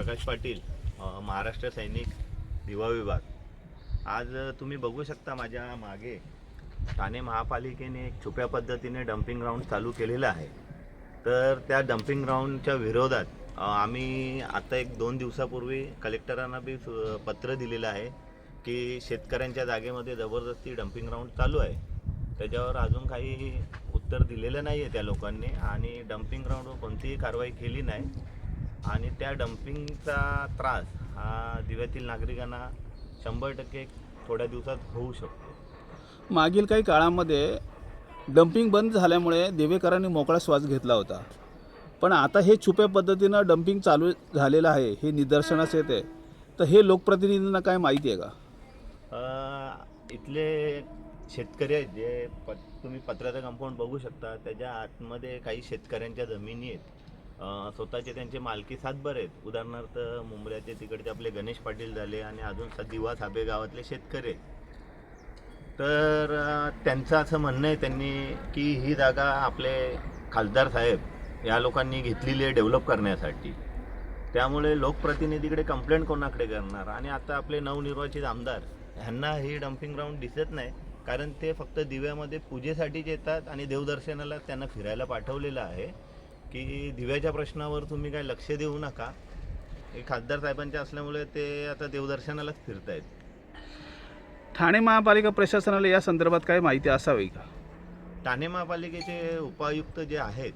प्रकाश पाटील महाराष्ट्र सैनिक दिवा विभाग. आज तुम्ही बघू शकता माझ्या मागे ठाणे महापालिकेने एक छुप्या पद्धतीने डम्पिंग ग्राउंड चालू केलेलं आहे. तर त्या डम्पिंग ग्राउंडच्या विरोधात आम्ही आता एक दोन दिवसापूर्वी कलेक्टरांना बी सु- पत्र दिलेलं आहे की शेतकऱ्यांच्या जागेमध्ये जबरदस्ती डम्पिंग ग्राउंड चालू आहे. त्याच्यावर अजून काही उत्तर दिलेलं नाही आहे त्या लोकांनी आणि डम्पिंग ग्राउंडवर कोणतीही कारवाई केली नाही. आणि त्या डम्पिंगचा त्रास हा दिव्यातील नागरिकांना शंभर टक्के थोड्या दिवसात होऊ शकतो. मागील काही काळामध्ये डम्पिंग बंद झाल्यामुळे देवेकरांनी मोकळा श्वास घेतला होता. पण आता हे छुप्या पद्धतीनं डम्पिंग चालू झालेलं आहे हे निदर्शनास येते. तर हे लोकप्रतिनिधींना काय माहिती आहे का? इथले शेतकरी आहेत जे प तुम्ही पत्र्याचं कंपाऊंड बघू शकता त्याच्या आतमध्ये काही शेतकऱ्यांच्या जमिनी आहेत. स्वतःचे त्यांचे मालकी सातभर आहेत. उदाहरणार्थ मुंबऱ्याचे तिकडचे आपले गणेश पाटील झाले आणि अजून दिवा साबे गावातले शेतकरी तर त्यांचं असं म्हणणं आहे त्यांनी की ही जागा आपले खासदार साहेब या लोकांनी घेतलेली आहे डेव्हलप करण्यासाठी. त्यामुळे लोकप्रतिनिधीकडे कंप्लेंट कोणाकडे करणार? आणि आता आपले नवनिर्वाचित आमदार ह्यांना ही डम्पिंग ग्राउंड दिसत नाही कारण ते फक्त दिव्यामध्ये पूजेसाठीच येतात आणि देवदर्शनाला त्यांना फिरायला पाठवलेलं आहे. की दिव्याच्या प्रश्नावर तुम्ही काय लक्ष देऊ नका. हे खासदार साहेबांचे असल्यामुळे ते आता देवदर्शनालाच फिरतायत. ठाणे महापालिका प्रशासनाला या संदर्भात काय माहिती असावी का? ठाणे महापालिकेचे उपायुक्त जे आहेत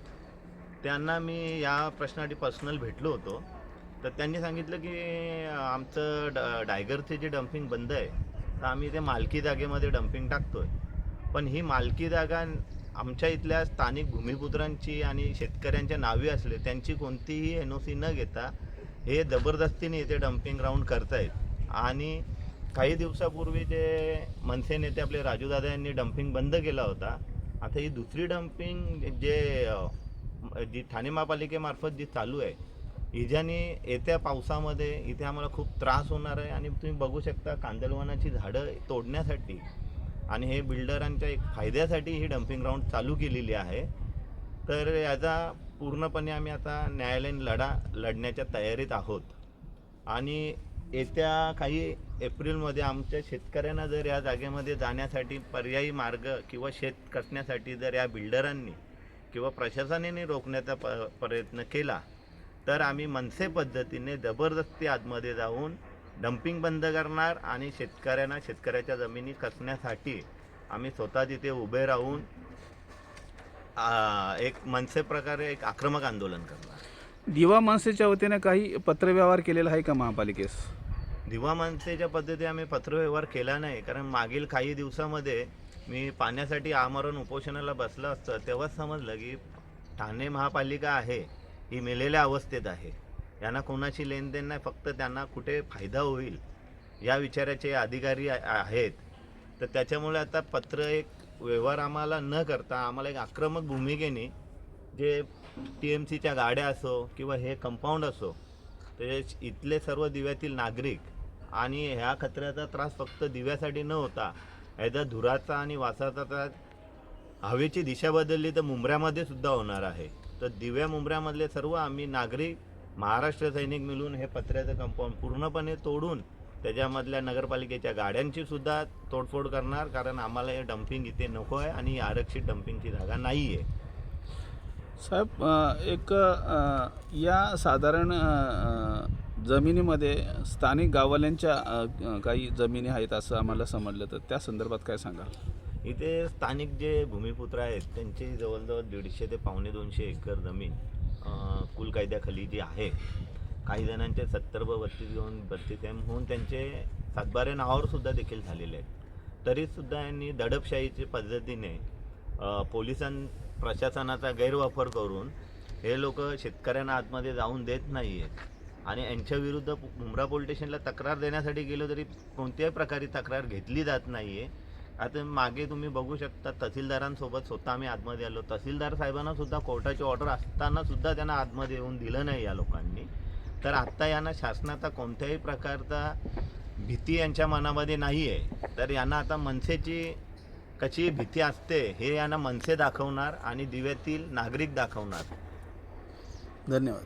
त्यांना मी या प्रश्नासाठी पर्सनल भेटलो होतो. तर त्यांनी सांगितलं की आमचं ड डायगरचे जे डम्पिंग बंद आहे तर आम्ही ते मालकी जागेमध्ये डम्पिंग टाकतोय. पण ही मालकी जागा आमच्या इथल्या स्थानिक भूमिपुत्रांची आणि शेतकऱ्यांच्या नावे असले त्यांची कोणतीही एन ओ सी न घेता हे जबरदस्तीने इथे डम्पिंग ग्राउंड करतायत. आणि काही दिवसापूर्वी जे मनसे नेते आपले राजूदादा यांनी डम्पिंग बंद केला होता आता ही दुसरी डम्पिंग जे जी ठाणे महापालिकेमार्फत जी चालू आहे हिच्याने येत्या पावसामध्ये इथे आम्हाला खूप त्रास होणार आहे. आणि तुम्ही बघू शकता कांदलवनाची झाडं तोडण्यासाठी आणि हे बिल्डरांच्या एक फायद्यासाठी ही डम्पिंग ग्राउंड चालू केलेली आहे. तर याचा पूर्णपणे आम्ही आता न्यायालयीन लढा लढण्याच्या तयारीत आहोत. आणि येत्या काही एप्रिलमध्ये आमच्या शेतकऱ्यांना जर या जागेमध्ये जाण्यासाठी पर्यायी मार्ग किंवा शेत कसण्यासाठी जर या बिल्डरांनी किंवा प्रशासनाने रोखण्याचा प प्रयत्न केला तर आम्ही मनसे पद्धतीने जबरदस्ती आतमध्ये जाऊन डम्पिंग बंद करणार आणि शेतकऱ्यांना शेतकऱ्याच्या जमिनी कसण्यासाठी आम्ही स्वतः तिथे उभे राहून एक मनसे प्रकारे एक आक्रमक आंदोलन करणार. दिवा माणसेच्या वतीने काही पत्रव्यवहार केलेला आहे का महापालिकेस? दिवा माणसेच्या पद्धती आम्ही पत्रव्यवहार केला नाही कारण मागील काही दिवसामध्ये मी पाण्यासाठी आमरण उपोषणाला बसलं असतं तेव्हाच समजलं की ठाणे महापालिका आहे ही मेलेल्या अवस्थेत आहे. यांना कोणाशी लेनदेन नाही फक्त त्यांना कुठे फायदा होईल या विचाराचे अधिकारी आहेत. तर त्याच्यामुळे आता पत्र एक व्यवहार आम्हाला न करता आम्हाला एक आक्रमक भूमिकेने जे टी एम सीच्या गाड्या असो किंवा हे कंपाऊंड असो ते इथले सर्व दिव्यातील नागरिक आणि ह्या खतऱ्याचा त्रास फक्त दिव्यासाठी न होता ह्याचा धुराचा आणि वासाचा त्रास हवेची दिशा बदलली तर मुंबऱ्यामध्ये सुद्धा होणार आहे. तर दिव्या मुंबऱ्यामधले सर्व आम्ही नागरिक महाराष्ट्र सैनिक मिळून हे पत्र्याचं कंपाऊंड पूर्णपणे तोडून त्याच्यामधल्या नगरपालिकेच्या गाड्यांची सुद्धा तोडफोड करणार कारण आम्हाला हे डम्पिंग इथे नको आहे आणि आरक्षित डम्पिंगची जागा नाही आहे साहेब एक या साधारण जमिनीमध्ये स्थानिक गाववाल्यांच्या काही जमिनी आहेत असं आम्हाला समजलं तर त्या संदर्भात काय सांगाल? इथे स्थानिक जे भूमिपुत्र आहेत त्यांची जवळजवळ दीडशे ते पावणे दोनशे एकर जमीन कायद्याखाली जी आहे काही जणांचे सत्तर व बत्तीस घेऊन बत्तीस एम होऊन त्यांचे सातबारे नावावर सुद्धा देखील झालेले आहेत. तरीसुद्धा यांनी दडपशाहीच्या पद्धतीने पोलिसां प्रशासनाचा गैरवापर करून हे लोक शेतकऱ्यांना आतमध्ये जाऊन देत नाही आहेत आणि यांच्या विरुद्ध मुंब्रा पोलीस स्टेशनला तक्रार देण्यासाठी गेलो तरी कोणत्याही प्रकारे तक्रार घेतली जात नाही आहे आता मागे तुम्ही बघू शकता तहसीलदारांसोबत स्वतः आम्ही आतमध्ये आलो. तहसीलदार साहेबांना सुद्धा कोर्टाची ऑर्डर असताना सुद्धा त्यांना आतमध्ये येऊन दिलं नाही या लोकांनी. तर आत्ता यांना शासनाचा कोणत्याही प्रकारचा भीती यांच्या मनामध्ये नाही आहे तर यांना आता मनसेची कशी भीती असते हे यांना मनसे दाखवणार आणि दिव्यातील नागरिक दाखवणार. धन्यवाद.